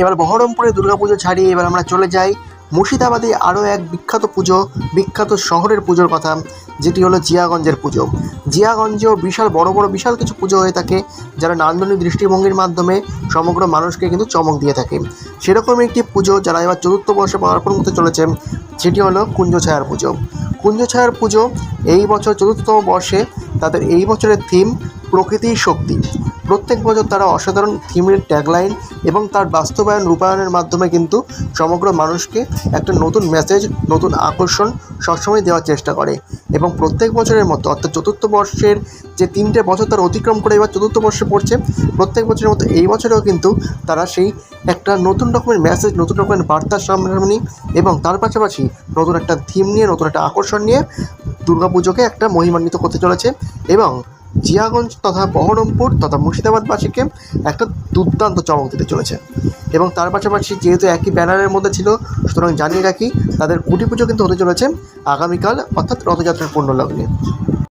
এবার বহরমপুরে দুর্গাপুজো ছাড়িয়ে এবার আমরা চলে যাই মুর্শিদাবাদে আরও এক বিখ্যাত পুজো, বিখ্যাত শহরের পুজোর কথা, যেটি হলো জিয়াগঞ্জের পুজো। জিয়াগঞ্জেও বিশাল, বড় বড়, বিশাল কিছু পুজো হয়ে থাকে, যারা নান্দনিক দৃষ্টিভঙ্গির মাধ্যমে সমগ্র মানুষকে কিন্তু চমক দিয়ে থাকে। সেরকম একটি পুজো যারা এবার চতুর্থ বর্ষে পদার্পণ করতে চলেছে, সেটি হলো কুঞ্জ ছায়ার পুজো। কুঞ্জ ছায়ার পুজো এই বছর চতুর্থতম বর্ষে, তাদের এই বছরের থিম প্রকৃতির শক্তি। প্রত্যেক বছর তারা অসাধারণ থিমের ট্যাগলাইন এবং তার বাস্তবায়ন রূপায়ণের মাধ্যমে কিন্তু সমগ্র মানুষকে একটা নতুন মেসেজ নতুন আকর্ষণ সবসময় দেওয়ার চেষ্টা করে। এবং প্রত্যেক বছরের মতো, অর্থাৎ চতুর্থ বর্ষের যে তিনটে বছর তারা অতিক্রম করে এবার চতুর্থ বর্ষে পড়ছে, প্রত্যেক বছরের মতো এই বছরেও কিন্তু তারা সেই একটা নতুন রকমের মেসেজ নতুন রকমের বার্তার সামনাসামনি এবং তার পাশাপাশি নতুন একটা থিম নিয়ে, নতুন একটা আকর্ষণ নিয়ে দুর্গাপুজোকে একটা মহিমান্বিত করতে চলেছে এবং জিয়াগঞ্জ তথা বহরমপুর তথা মুর্শিদাবাদবাসীকে একটা দুর্দান্ত চমক দিতে চলেছে। এবং তার পাশাপাশি যেহেতু একই ব্যানারের মধ্যে ছিল, সুতরাং জানিয়ে রাখি, তাদের কুটি পুজো কিন্তু হতে চলেছে আগামীকাল, অর্থাৎ রথযাত্রার পূর্ণ লগ্নে